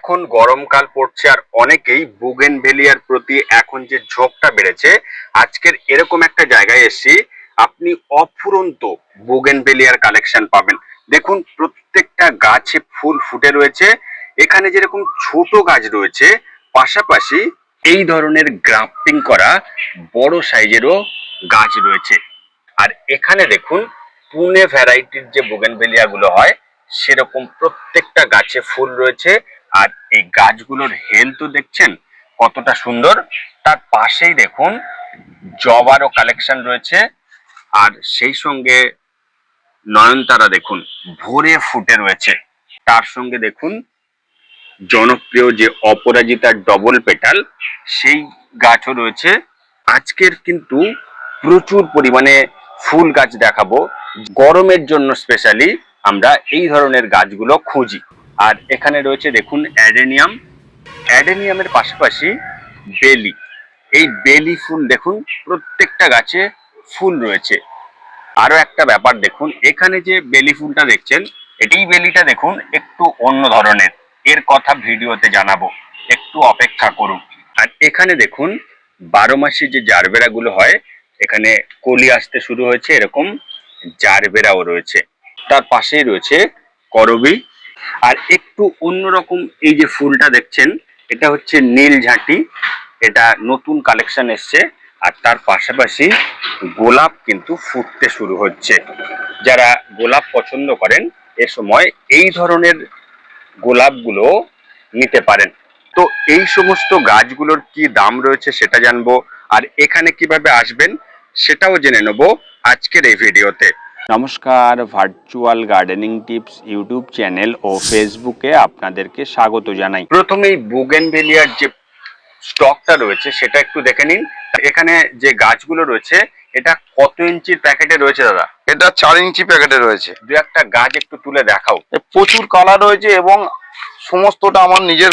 এখন গরমকাল পড়ছে আর অনেকেই বুগেন ভেলিয়ার প্রতি এখন যে ঝোঁকটা বেড়েছে, আজকের এরকম একটা জায়গায় এসেছি, আপনি অফুরন্ত বুগেন ভেলিয়ার কালেকশন পাবেন। দেখুন, প্রত্যেকটা গাছে ফুল ফুটে রয়েছে, এখানে যেরকম ছোট গাছ রয়েছে, পাশাপাশি এই ধরনের গ্রাফটিং করা বড় সাইজেরও গাছ রয়েছে। আর এখানে দেখুন, পুনে ভ্যারাইটির যে বুগেনভেলিয়া গুলো হয়, সেরকম প্রত্যেকটা গাছে ফুল রয়েছে আর এই গাছগুলোর হেলথও দেখছেন কতটা সুন্দর। তার পাশেই দেখুন জবারও কালেকশন রয়েছে। আর সেই সঙ্গে নয়নতারা দেখুন, ভরে ফুটে রয়েছে। তার সঙ্গে দেখুন, জনপ্রিয় যে অপরাজিতার ডবল পেটাল সেই গাছও রয়েছে। আজকের কিন্তু প্রচুর পরিমাণে ফুল গাছ দেখাবো। গরমের জন্য স্পেশালি আমরা এই ধরনের গাছগুলো খুঁজি। আর এখানে রয়েছে দেখুন অ্যাডেনিয়াম। অ্যাডেনিয়ামের পাশাপাশি বেলি। এই বেলি ফুল দেখুন, প্রত্যেকটা গাছে ফুল রয়েছে। আরও একটা ব্যাপার দেখুন, এখানে যে বেলি ফুলটা দেখছেন এটি বেলিটা দেখুন একটু অন্য ধরনের। এর কথা ভিডিওতে জানাব, একটু অপেক্ষা করুন। আর এখানে দেখুন, বারো মাসি যে জারবেরা গুলো হয়, এখানে কলি আসতে শুরু হয়েছে, এরকম জারবেরাও রয়েছে। তার পাশেই রয়েছে করবি আর একটু অন্যরকম এই যে ফুলটা দেখছেন, এটা হচ্ছে নীল ঝাঁটি। এটা নতুন কালেকশন এসছে আর তার পাশাপাশি গোলাপ কিন্তু ফুটতে শুরু হচ্ছে। যারা গোলাপ পছন্দ করেন, এ সময় এই ধরনের গোলাপগুলো নিতে পারেন। তো এই সমস্ত গাছগুলোর কি দাম রয়েছে সেটা জানব, আর এখানে কীভাবে আসবেন সেটাও জেনে নেব আজকের এই ভিডিওতে। নমস্কার virtual gardening tips YouTube channel ও ফেসবুকে আপনাদেরকে স্বাগত জানাই। প্রথমেই বুগেনভেলিয়ার যে স্টকটা রয়েছে সেটা একটু দেখে নিন। এখানে যে গাছগুলো রয়েছে এটা কত ইঞ্চির প্যাকেটে রয়েছে দাদা? এটা চার ইঞ্চি প্যাকেটে রয়েছে। দু একটা গাছ একটু তুলে দেখাও। প্রচুর কালার রয়েছে এবং সমস্তটা আমার নিজের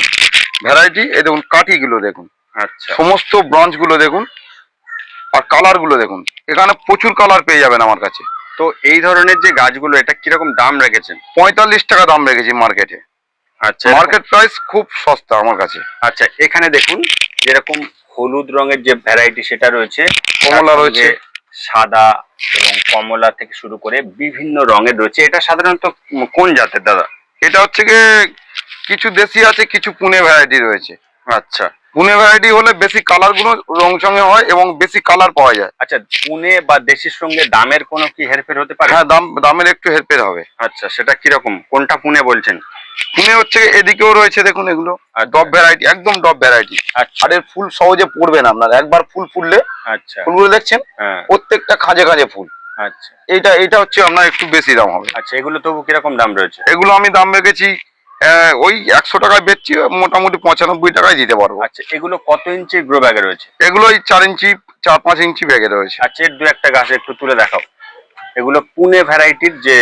ভ্যারাইটি এই দেখুন কাঠিগুলো দেখুন। আচ্ছা। সমস্ত ব্রাঞ্চগুলো দেখুন। আর কালারগুলো দেখুন। এখানে প্রচুর কালার পেয়ে যাবেন আমার কাছে। তো এই ধরনের যে গাছগুলো এটা কীরকম দাম রেখেছেন? পঁয়তাল্লিশ টাকা দাম রেখেছি মার্কেটে আচ্ছা মার্কেট প্রাইস খুব সস্তা আমার কাছে। আচ্ছা এখানে দেখুন যেরকম হলুদ রঙের যে ভ্যারাইটি সেটা রয়েছে কমলা রয়েছে। সাদা এবং কমলা থেকে শুরু করে বিভিন্ন রঙের রয়েছে। এটা সাধারণত কোন জাতের দাদা? এটা হচ্ছে কিছু দেশি আছে কিছু পুনে ভ্যারাইটি রয়েছে। আচ্ছা। পুনে ভ্যারাইটি হলে বেশি কালারগুলো রং সঙ্গে হয় এবং বেশি কালার পাওয়া যায়। আচ্ছা পুনে বা দেশির সঙ্গে দামের কোনো কি হেরফের হতে পারে? হ্যাঁ দাম দামের একটু হেরফের হবে। আচ্ছা সেটা কীরকম? কোনটা পুনে বলছেন? পুনে হচ্ছে এদিকেও রয়েছে দেখুন এগুলো। ডব ভ্যারাইটি একদম ডব ভ্যারাইটি আচ্ছা। আর এর ফুল সহজে পড়বে না আপনার একবার ফুল ফুললে আচ্ছা। ফুলগুলো দেখছেন? হ্যাঁ। প্রত্যেকটা খাঁজে খাজে ফুল। আচ্ছা। এটা এটা হচ্ছে আপনার একটু বেশি দাম হবে। আচ্ছা এগুলো তবু কীরকম দাম রয়েছে? এগুলো আমি দাম রেখেছি ওই একশো টাকায় বেচছি মোটামুটি পঁচানব্বই টাকায় দিতে পারব। আচ্ছা এগুলো কত ইঞ্চি গ্রো ব্যাগে রয়েছে? এগুলো ওই চার ইঞ্চি চার পাঁচ ইঞ্চি ব্যাগে রয়েছে। আচ্ছা এর দু একটা গাছ একটু তুলে দেখাও। এগুলো পুনে ভ্যারাইটির যে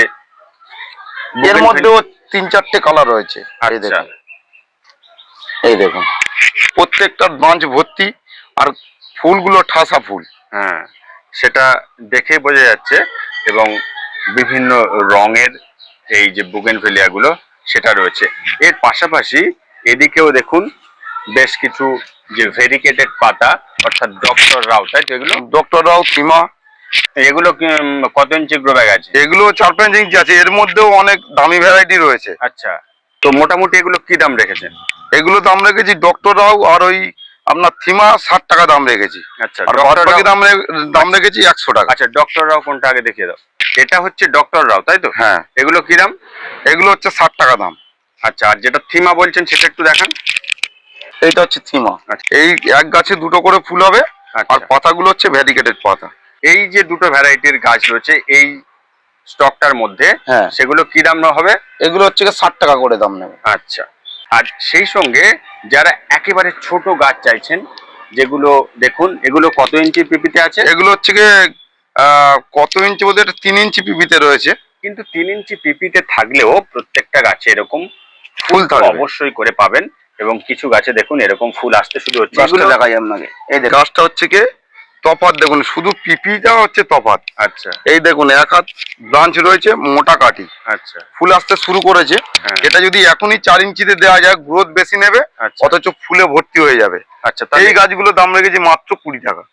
এর মধ্যেও তিন চারটে কালার রয়েছে। এই আচ্ছা। দেখুন। এই দেখুন। প্রত্যেকটা ব্রাঞ্চ ভর্তি আর ফুলগুলো ঠাসা ফুল। হ্যাঁ সেটা দেখে বোঝা যাচ্ছে এবং বিভিন্ন রঙের এই যে বুগেনভেলিয়া গুলো সেটা রয়েছে। এর পাশাপাশি এদিকেও দেখুন বেশ কিছু যে ভেরিকেটেড পাতা অর্থাৎ ডক্টর রাও তাই তো এগুলো? ডক্টর রাও সীমা এগুলো কত ইঞ্চি গ্রো ব্যাগ আছে? এগুলো চার পাঁচ ইঞ্চি আছে এর মধ্যেও অনেক দামি ভ্যারাইটি রয়েছে। আচ্ছা তো মোটামুটি এগুলো কি দাম রেখেছেন? এগুলো দাম রেখেছি ডক্টর রাও আর ওই আপনার থিমা ষাট টাকা দাম রেখেছি। আচ্ছা দাম দাম রেখেছি একশো টাকা। আচ্ছা ডক্টর রাও কোনটা আগে দেখিয়ে দাও। এটা হচ্ছে ডক্টর রাও তাই তো? হ্যাঁ। এগুলো কি দাম? এগুলো হচ্ছে ষাট টাকা দাম। আচ্ছা আর যেটা থিমা বলছেন সেটা একটু দেখান। এইটা হচ্ছে থিমা। আচ্ছা। এই এক গাছে দুটো করে ফুল হবে আর আচ্ছা পাতাগুলো হচ্ছে ভ্যারিকেটেড পাতা। এই যে দুটো ভ্যারাইটির গাছ রয়েছে এই স্টকটার মধ্যে হ্যাঁ। সেগুলো কি দাম হবে? এগুলো হচ্ছে ষাট টাকা করে দাম নেবে। আচ্ছা আর সেই সঙ্গে যারা একেবারে ছোট গাছ চাইছেন যেগুলো দেখুন এগুলো কত ইঞ্চি পিপিতে আছে? এগুলো হচ্ছে কত ইঞ্চি বলতে এটা তিন ইঞ্চি পিপিতে রয়েছে। কিন্তু তিন ইঞ্চি পিপিতে থাকলেও প্রত্যেকটা গাছে এরকম ফুল অবশ্যই করে পাবেন এবং কিছু গাছে দেখুন এরকম ফুল আসতে শুরু হচ্ছে। এগুলো দেখাই আপনাকে। এই গাছটা হচ্ছে কি? তফাত দেখুন শুধু পিপিটা হচ্ছে তফাত আচ্ছা। এই দেখুন এক হাত ব্রাঞ্চ রয়েছে মোটা কাঠি। আচ্ছা। ফুল আসতে শুরু করেছে। হ্যাঁ। এটা যদি এখনই চার ইঞ্চিতে দেওয়া যায় গ্রোথ বেশি নেবে আচ্ছা। অথচ ফুলে ভর্তি হয়ে যাবে। আচ্ছা এই গাছগুলো দাম রেখেছি মাত্র কুড়ি টাকা।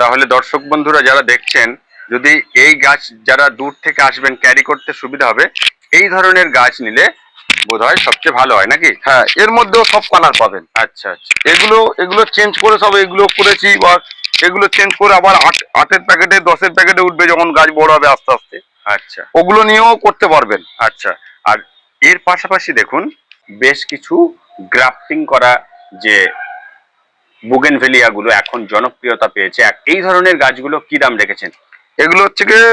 তাহলে দর্শক বন্ধুরা যারা দেখছেন যদি এই গাছ যারা দূর থেকে আসবেন ক্যারি করতে সুবিধা হবে এই ধরনের গাছ নিলে বোধহয় সবচেয়ে ভালো হয় নাকি? হ্যাঁ এর মধ্যেও সব কালার পাবেন। আচ্ছা আচ্ছা। এগুলো এগুলো চেঞ্জ করে সব এগুলো করেছি বা এগুলো চেঞ্জ করে আবার আট আটের প্যাকেটে দশের প্যাকেটে উঠবে যখন গাছ বড় হবে আস্তে আস্তে। আচ্ছা। ওগুলো নিয়েও করতে পারবেন। আচ্ছা। আর এর পাশাপাশি দেখুন বেশ কিছু গ্রাফটিং করা যে বুগেনভেলিয়া গুলো এখন জনপ্রিয়তা পেয়েছে। এই ধরনের গাছগুলো কি দাম রেখেছেন? এগুলো হচ্ছে গিয়ে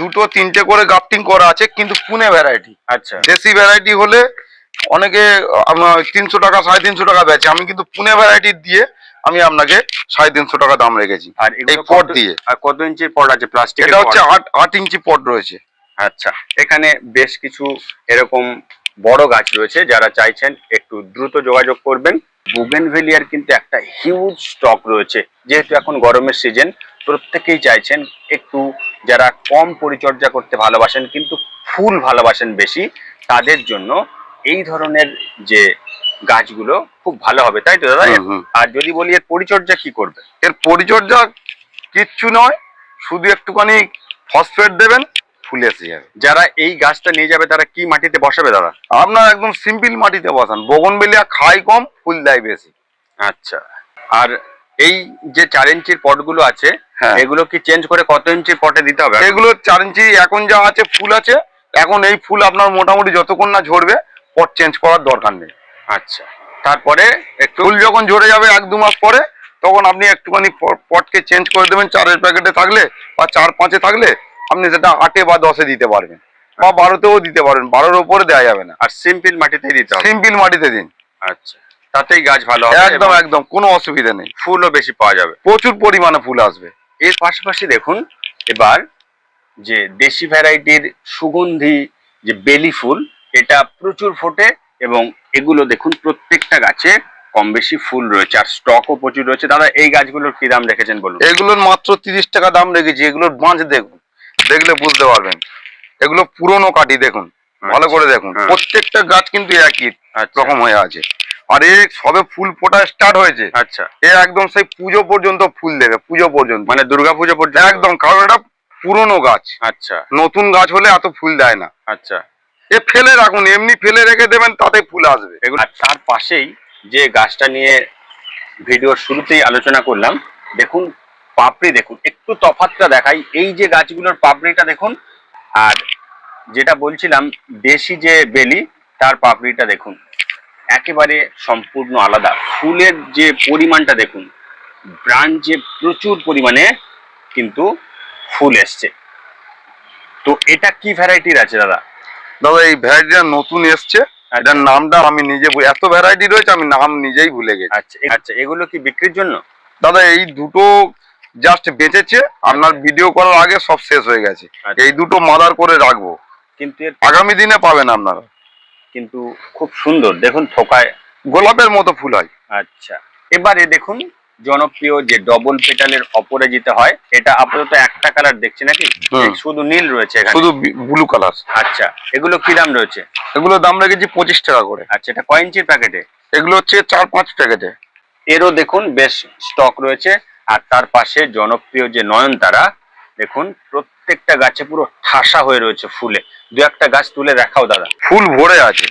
দুটো তিনটে করে গাফটিং করা আছে কিন্তু পুনে ভ্যারাইটি আচ্ছা। দেশি ভ্যারাইটি হলে অনেকে আপনার তিনশো টাকা সাড়ে তিনশো টাকা বেচে। আমি কিন্তু পুনে ভ্যারাইটি দিয়ে আমি আপনাকে সাড়ে তিনশো টাকা দাম রেখেছি। আর এই পট দিয়ে। আর কত ইঞ্চির পট আছে? প্লাস্টিক এটা হচ্ছে আট আট ইঞ্চি পট রয়েছে। আচ্ছা। এখানে বেশ কিছু এরকম বড় গাছ রয়েছে যারা চাইছেন একটু দ্রুত যোগাযোগ করবেন। বুগেনভেলিয়ার কিন্তু একটা হিউজ স্টক রয়েছে। যেহেতু এখন গরমের সিজন প্রত্যেকেই চাইছেন একটু যারা কম পরিচর্যা করতে ভালোবাসেন কিন্তু ফুল ভালোবাসেন বেশি তাদের জন্য এই ধরনের যে গাছগুলো খুব ভালো হবে। তাই তো দাদা। আর যদি বলি এর পরিচর্যা কি করবে? এর পরিচর্যা কিচ্ছু নয় শুধু একটুখানি ফসফেট দেবেন ফুলে এসে যাবে। যারা এই গাছটা নিয়ে যাবে তারা কি মাটিতে বসাবে দাদা? আপনার একদম সিম্পল মাটিতে বসান। বগনবেলিয়া খাই কম ফুল দেয় বেশি। আচ্ছা। আর এই যে চার ইঞ্চির পটগুলো আছে হ্যাঁ। এগুলো কি চেঞ্জ করে কত ইঞ্চির পটে দিতে হবে? এগুলো চার ইঞ্চি এখন যা আছে ফুল আছে এখন এই ফুল আপনার মোটামুটি যতক্ষণ না ঝরবে পট চেঞ্জ করার দরকার নেই। আচ্ছা। তারপরে ফুল যখন ঝরে যাবে এক দু মাস পরে তখন আপনি একটুখানি পটকে চেঞ্জ করে দেবেন। চারের প্যাকেটে থাকলে বা চার পাঁচে থাকলে আপনি সেটা আটে বা দশে দিতে পারবেন। বা বারোতেও দিতে পারবেন বারোর উপরে দেওয়া যাবে না। আর সিম্পল মাটিতেই দিতে হবে। সিম্পল মাটিতে দিন। আচ্ছা। তাতেই গাছ ভালো হবে একদম একদম কোনো অসুবিধা নেই। ফুলও বেশি পাওয়া যাবে। প্রচুর পরিমাণে ফুল আসবে। এর পাশাপাশি দেখুন এবার যে দেশি ভ্যারাইটির সুগন্ধি যে বেলি ফুল এটা প্রচুর ফোটে এবং এগুলো দেখুন প্রত্যেকটা গাছে কম বেশি ফুল রয়েছে আর স্টকও প্রচুর রয়েছে। দাদা এই গাছগুলোর কি দাম রেখেছেন বলুন? এগুলোর মাত্র তিরিশ টাকা দাম রেখেছি। এগুলোর বাঁচ দেখুন দেখলে বুঝতে পারবেন। এগুলো পুরনো কাঠি দেখুন ভালো করে দেখুন। হ্যাঁ। প্রত্যেকটা গাছ কিন্তু একই আচ্ছা। রকম হয়ে আছে। আর এ সবে ফুল ফোটা স্টার্ট হয়েছে। আচ্ছা। এ একদম সেই পুজো পর্যন্ত ফুল দেবে পুজো পর্যন্ত। মানে দুর্গাপুজো পর্যন্ত? একদম কারণ এটা পুরনো গাছ। আচ্ছা। নতুন গাছ হলে এত ফুল দেয় না। আচ্ছা। এ ফেলে রাখুন এমনি ফেলে রেখে দেবেন তাতে ফুল আসবে। আর তার পাশেই যে গাছটা নিয়ে ভিডিওর শুরুতেই আলোচনা করলাম দেখুন পাপড়ি দেখুন একটু তফাতটা দেখাই। এই যে গাছগুলোর পাপড়িটা দেখুন আর যেটা বলছিলাম দেশি যে বেলি তার পাপড়িটা দেখুন। একেবারে সম্পূর্ণ আলাদা। ফুলের যে পরিমাণটা দেখুন ব্রাঞ্চে প্রচুর পরিমাণে কিন্তু ফুল এসছে। তো এটা কি ভ্যারাইটির আছে দাদা? দাদা এই ভ্যারাইটিটা নতুন এসছে এটার নামটা আমি নিজে এত ভ্যারাইটি রয়েছে আমি নাম নিজেই ভুলে গেছি। আচ্ছা আচ্ছা এগুলো কি বিক্রির জন্য? দাদা এই দুটো জাস্ট বেঁচেছে আপনার ভিডিও করার আগে সব শেষ হয়ে গেছে। আচ্ছা। এই দুটো মাদার করে রাখব। কিন্তু আগামী দিনে পাবেন আপনারা। কিন্তু খুব সুন্দর দেখুন থোকায় গোলাপের মতো ফুল হয়। আচ্ছা। এবারে দেখুন জনপ্রিয় যে ডবল পেটালের অপরাজিতা হয় এটা আপাতত একটা কালার দেখছি নাকি? শুধু নীল রয়েছে এখানে। শুধু ব্লু কালার আচ্ছা। এগুলো কি দাম রয়েছে? এগুলোর দাম রেখেছি পঁচিশ টাকা করে। আচ্ছা এটা কয় ইঞ্চির প্যাকেটে? এগুলো হচ্ছে চার পাঁচ প্যাকেটে। এরও দেখুন বেশ স্টক রয়েছে। আর তার পাশে জনপ্রিয় যে নয়নতারা দেখুন প্রত্যেকটা গাছে পুরো ঠাসা হয়ে রয়েছে ফুলে। দু একটা গাছ তুলে দেখাও দাদা। ফুল ভরে আছে।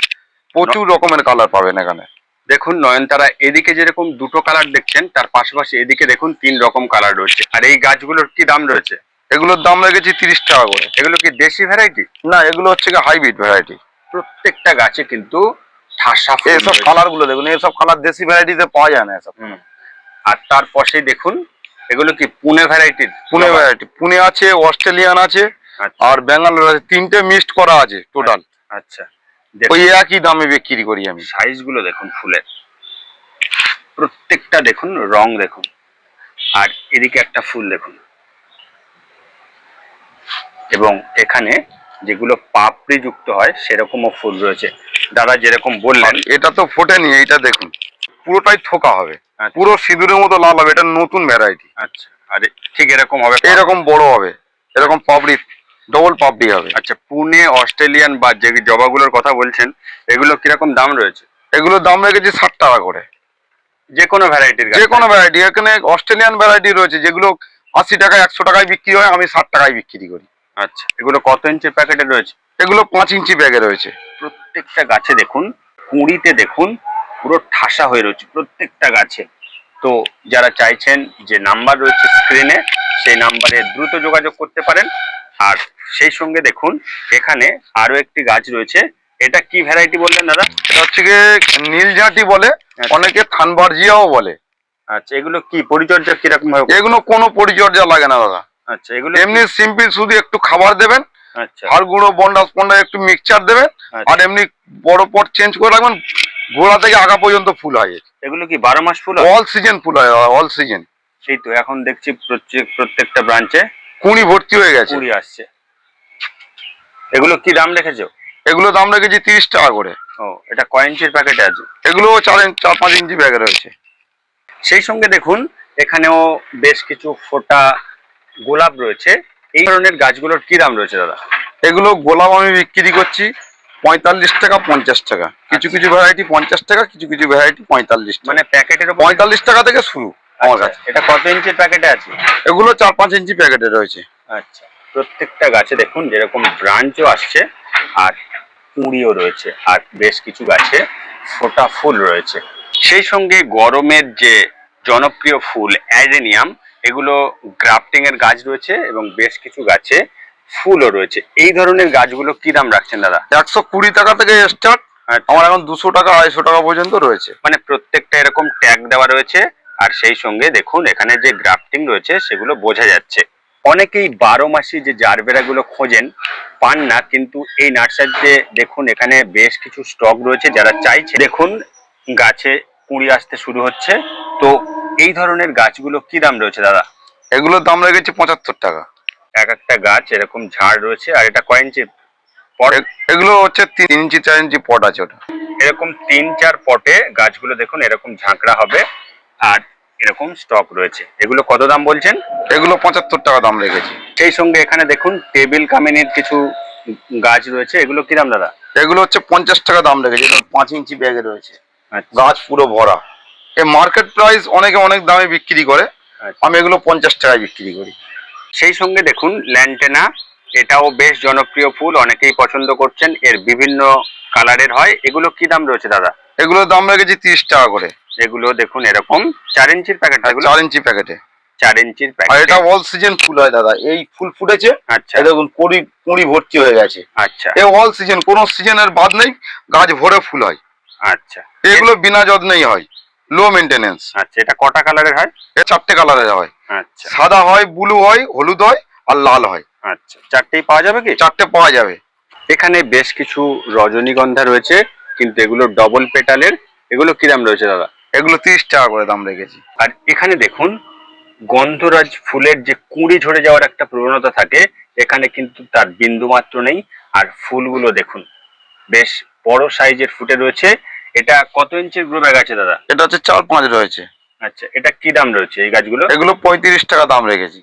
প্রচুর রকমের কালার পাবেন এখানে। দেখুন নয়নতারা এদিকে যেরকম দুটো কালার দেখছেন তার পাশাপাশি এদিকে দেখুন তিন রকম কালার রয়েছে। আর এই গাছগুলোর কি দাম রয়েছে? এগুলোর দাম রেখেছি তিরিশ টাকা করে। এগুলো কি দেশি ভ্যারাইটি না এগুলো হচ্ছে কি হাইব্রিড ভ্যারাইটি প্রত্যেকটা গাছে কিন্তু ঠাসা রয়েছে। কালারগুলো দেখুন এসব কালার দেশি ভ্যারাইটিতে পাওয়া যায় না এসব। আর তার পাশেই দেখুন এগুলো কি পুনে ভ্যারাইটির পুনে ভ্যারাইটি পুনে আছে অস্ট্রেলিয়ান আছে আচ্ছা। আর ব্যাঙ্গালোর আছে। তিনটে মিক্সড করা আছে টোটাল আচ্ছা ওই একই দামে বিক্রি করি আমি। সাইজগুলো দেখুন ফুলের। প্রত্যেকটা দেখুন রং দেখুন। আর এদিকে একটা ফুল দেখুন। এবং এখানে যেগুলো পাপড়ি যুক্ত হয় সেরকমও ফুল রয়েছে। দাদা যেরকম বললেন এটা তো ফোটেনি এটা দেখুন। পুরোটাই থোকা হবে। আচ্ছা। পুরো সিঁদুরের মতো লাল হবে এটা নতুন ভ্যারাইটি আচ্ছা আর ঠিক এরকম হবে এরকম বড় হবে এরকম পাপড়ি ডবল পাপড়ি হবে। আচ্ছা পুনে অস্ট্রেলিয়ান বা যে জবাগুলোর কথা বলছেন এগুলো কীরকম দাম রয়েছে? এগুলোর দাম রেখেছি ষাট টাকা করে। যে কোনো ভ্যারাইটির যে কোনো ভ্যারাইটি এখানে অস্ট্রেলিয়ান ভ্যারাইটি রয়েছে যেগুলো আশি টাকা একশো টাকায় বিক্রি হয় আমি ষাট টাকায় বিক্রি করি। আচ্ছা এগুলো কত ইঞ্চির প্যাকেটে রয়েছে? এগুলো পাঁচ ইঞ্চি ব্যাগে রয়েছে। প্রত্যেকটা গাছে দেখুন কুঁড়িতে দেখুন পুরো ঠাসা হয়ে রয়েছে প্রত্যেকটা গাছে। তো যারা চাইছেন যে নাম্বার রয়েছে স্ক্রিনে সেই নাম্বারে দ্রুত যোগাযোগ করতে পারেন। আর সেই সঙ্গে দেখুন এখানে আরও একটি গাছ রয়েছে। এটা কি ভ্যারাইটি বললেন দাদা? এটা হচ্ছে গিয়ে নীলঝাঁটি বলে আচ্ছা। অনেকে থানবার্জিয়াও বলে। আচ্ছা এগুলো কি? পরিচর্যা কীরকম ভাবে এগুলো কোনো পরিচর্যা লাগে না দাদা। আচ্ছা এগুলো এমনি সিম্পল শুধু একটু খাবার দেবেন আর গুঁড়ো বন্ডাস বন্ডা একটু মিক্সচার দেবেন আচ্ছা। আর এমনি বড় পট চেঞ্জ করে রাখবেন গোড়া থেকে আগা পর্যন্ত ফুল হয় এগুলো কি বারো মাস ফুল অল সিজন ফুল হয় অল সিজন সেই তো এখন দেখছি প্রত্যেক প্রত্যেকটা ব্রাঞ্চে কুড়ি ভর্তি হয়ে গেছে। কুড়ি আসছে। এগুলো কি দাম রেখেছো? এগুলো দাম রেখেছি তিরিশ টাকা করে। ও এটা কয় ইঞ্চির প্যাকেটে আছে? এগুলো চার চার পাঁচ ইঞ্চি ব্যাগে রয়েছে। সেই সঙ্গে দেখুন এখানেও বেশ কিছু ফোটা গোলাপ রয়েছে। এই ধরনের গাছগুলোর কি দাম রয়েছে দাদা? এগুলো গোলাপ আমি বিক্রি করছি পঁয়তাল্লিশ টাকা পঞ্চাশ টাকা। কিছু কিছু ভ্যারাইটি পঞ্চাশ টাকা কিছু কিছু ভ্যারাইটি পঁয়তাল্লিশ মানে প্যাকেটের পঁয়তাল্লিশ টাকা থেকে শুরু আমার কাছে। এটা কত ইঞ্চির প্যাকেটে আছে? এগুলো চার পাঁচ ইঞ্চি প্যাকেটে রয়েছে। আচ্ছা প্রত্যেকটা গাছে দেখুন যেরকম ব্রাঞ্চও আসছে আর কুঁড়িও রয়েছে আর বেশ কিছু গাছে ফোটা ফুল রয়েছে। সেই সঙ্গে গরমের যে জনপ্রিয় ফুল অ্যাডেনিয়াম এগুলো গ্রাফটিং এর গাছ রয়েছে এবং বেশ কিছু গাছে ফুলও রয়েছে। এই ধরনের গাছগুলো কি দাম রাখছেন দাদা? একশো কুড়ি টাকা থেকে স্টার্ট আচ্ছা, আমার এখন দুশো টাকা আড়াইশো টাকা পর্যন্ত রয়েছে। মানে প্রত্যেকটা এরকম ট্যাগ দেওয়া রয়েছে আর সেই সঙ্গে দেখুন এখানে যে গ্রাফটিং রয়েছে সেগুলো বোঝা যাচ্ছে। অনেকেই বারো মাসি যে জারবেরাগুলো খোঁজেন পান না কিন্তু এই নার্সারিতে দেখুন এখানে বেশ কিছু স্টক রয়েছে যারা চাইছে। দেখুন গাছে কুঁড়ি আসতে শুরু হচ্ছে। তো এই ধরনের গাছগুলো কি দাম রয়েছে দাদা? এগুলোর দাম রেখেছি পঁচাত্তর টাকা। এক একটা গাছ এরকম ঝাড় রয়েছে আর এটা কয় ইঞ্চি পট? এগুলো হচ্ছে তিন ইঞ্চি চার ইঞ্চি পট আছে ওটা। এরকম তিন চার পটে গাছগুলো দেখুন এরকম ঝাঁকড়া হবে আর এরকম স্টক রয়েছে। এগুলো কত দাম বলছেন? এগুলো পঁচাত্তর টাকা দাম রেখেছি। সেই সঙ্গে এখানে দেখুন টেবিল কামিনের কিছু গাছ রয়েছে। এগুলো কি দাম দাদা? এগুলো হচ্ছে পঞ্চাশ টাকা দাম রেখেছি। পাঁচ ইঞ্চি ব্যাগে রয়েছে। আচ্ছা। গাছ পুরো ভরা। মার্কেট প্রাইস অনেকে অনেক দামে বিক্রি করে। আচ্ছা। আমি এগুলো পঞ্চাশ টাকায় বিক্রি করি। সেই সঙ্গে দেখুন ল্যান্টেনা এটাও বেশ জনপ্রিয় ফুল অনেকেই পছন্দ করছেন। এর বিভিন্ন কালারের হয়। এগুলো কি দাম রয়েছে দাদা? এগুলোর দাম রেখেছি তিরিশ টাকা করে। এগুলো দেখুন এরকম চার ইঞ্চির প্যাকেট এগুলো? চার ইঞ্চি প্যাকেটে চার ইঞ্চির প্যাকেট এটা অল সিজন ফুল হয় দাদা। এই ফুল ফুটেছে আচ্ছা। দেখুন কুড়ি কুড়ি ভর্তি হয়ে গেছে। আচ্ছা। এ অল সিজন কোনো সিজনের বাদ নেই গাছ ভরে ফুল হয়। আচ্ছা। এগুলো বিনা যত্নেই হয়। লো মেনটেনেন্স আচ্ছা এটা কটা কালারের হয়? এ চারটে কালারের হয়। আচ্ছা। সাদা হয় ব্লু হয় হলুদ হয় আর লাল হয়। আচ্ছা চারটেই পাওয়া যাবে কি? চারটে পাওয়া যাবে। এখানে বেশ কিছু রজনীগন্ধা রয়েছে কিন্তু এগুলো ডবল পেটালের এগুলো কি দাম রয়েছে দাদা? এগুলো তিরিশ টাকা করে দাম রেখেছি। আর এখানে দেখুন গন্ধরাজ ফুলের যে কুঁড়ি ঝরে যাওয়ার একটা প্রবণতা থাকে এখানে কিন্তু তার বিন্দু মাত্র নেই। আর ফুলগুলো দেখুন বেশ বড় সাইজের ফুটে রয়েছে। এটা কত ইঞ্চির গ্রো ব্যাগ আছে দাদা? এটা হচ্ছে চার পাঁচ রয়েছে। আচ্ছা এটা কি দাম রয়েছে এই গাছগুলো? এগুলো পঁয়ত্রিশ টাকা দাম রেখেছি।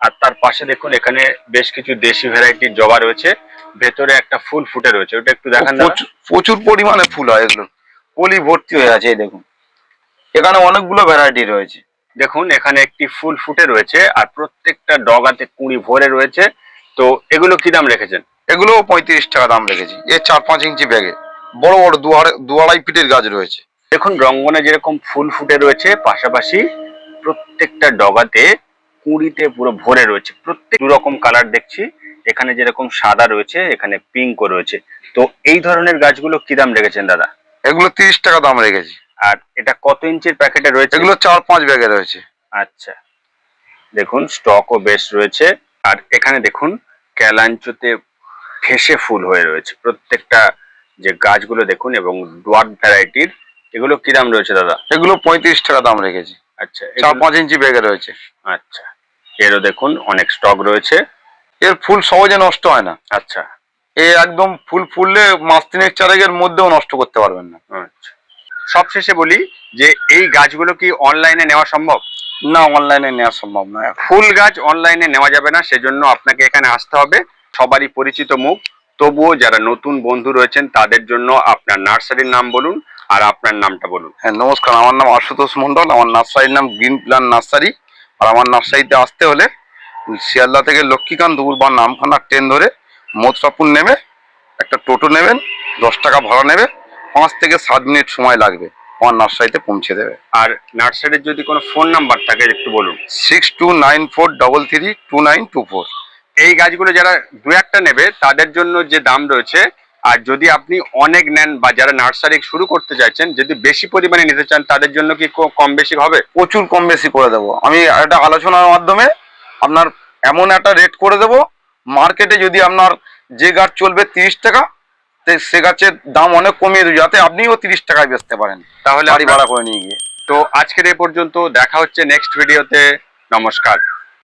আর তার পাশে দেখুন এখানে বেশ কিছু দেশি ভ্যারাইটির জবা রয়েছে। ভেতরে একটা ফুল ফুটে রয়েছে ওটা একটু দেখান প্রচুর- পরিমাণে ফুল হয় এগুলো। কলি ভর্তি হয়ে আছে এই দেখুন। এখানে অনেকগুলো ভ্যারাইটি রয়েছে। দেখুন এখানে একটি ফুল ফুটে রয়েছে আর প্রত্যেকটা ডগাতে কুঁড়ি ভরে রয়েছে। তো এগুলো কি দাম রেখেছেন? এগুলো পঁয়ত্রিশ টাকা দাম রেখেছি। এ চার পাঁচ ইঞ্চি ব্যাগে। বড় বড় দু আড়াই ফিটের গাছ রয়েছে। দেখুন রঙ্গনে যেরকম ফুল ফুটে রয়েছে পাশাপাশি প্রত্যেকটা ডগাতে কুঁড়িতে পুরো ভরে রয়েছে। প্রত্যেক দু রকম কালার দেখছি এখানে যেরকম সাদা রয়েছে এখানে পিঙ্কও রয়েছে। তো এই ধরনের গাছগুলো কি দাম রেখেছেন দাদা? এগুলো তিরিশ টাকা দাম রেখেছি। আর এটা কত ইঞ্চির প্যাকেটে রয়েছে? এগুলো চার পাঁচ ব্যাগে রয়েছে। আচ্ছা। দেখুন স্টকও বেশ রয়েছে। আর এখানে দেখুন ক্যালাঞ্চোতে ফেসে ফুল হয়ে রয়েছে। প্রত্যেকটা যে গাছগুলো দেখুন এবং ডোয়ার্ট ভ্যারাইটির এগুলো কি দাম রয়েছে দাদা? এগুলো পঁয়ত্রিশ টাকা দাম রেখেছি। আচ্ছা চার পাঁচ ইঞ্চি ব্যাগে রয়েছে। আচ্ছা এরও দেখুন অনেক স্টক রয়েছে। এর ফুল সহজে নষ্ট হয় না। আচ্ছা। এ একদম ফুল ফুললে মাস তিনেক চারেকের মধ্যেও নষ্ট করতে পারবেন না। আচ্ছা। সবশেষে বলি যে এই গাছগুলো কি অনলাইনে নেওয়া সম্ভব? না অনলাইনে নেওয়া সম্ভব নয় ফুল গাছ অনলাইনে নেওয়া যাবে না সেজন্য আপনাকে এখানে আসতে হবে। সবারই পরিচিত মুখ। তবুও যারা নতুন বন্ধু রয়েছেন তাদের জন্য আপনার নার্সারির নাম বলুন আর আপনার নামটা বলুন। হ্যাঁ নমস্কার আমার নাম আশুতোষ মন্ডল আমার নার্সারির নাম গ্রিন প্ল্যান নার্সারি। আর আমার নার্সারিতে আসতে হলে শিয়ালদা থেকে লক্ষ্মীকান্ত বা নামখানা ট্রেন ধরে মথুরাপুর নেমে একটা টোটো নেবেন দশ টাকা ভাড়া নেবে পাঁচ থেকে সাত মিনিট সময় লাগবে আমার নার্সারিতে পৌঁছে দেবে। আর নার্সারির যদি কোনো ফোন নাম্বার থাকে একটু বলুন। Six two nine four double three two nine two four. এই গাছগুলো যারা দু একটা নেবে তাদের জন্য যে দাম রয়েছে আর যদি আপনি অনেক নেন বা যারা নার্সারি শুরু করতে চাইছেন যদি বেশি পরিমাণে নিতে চান তাদের জন্য কি কম বেশি হবে? প্রচুর কম বেশি করে দেবো। আমি একটা আলোচনার মাধ্যমে আপনার এমন একটা রেট করে দেবো মার্কেটে যদি আপনার যে গাছ চলবে তিরিশ টাকা তে সে গাছের দাম অনেক কমিয়ে দেবো যাতে আপনিও তিরিশ টাকায় বেচতে পারেন তাহলে আপনার- ভাড়া করে নিয়ে গিয়ে। তো আজকের এ পর্যন্ত দেখা হচ্ছে নেক্সট ভিডিওতে নমস্কার।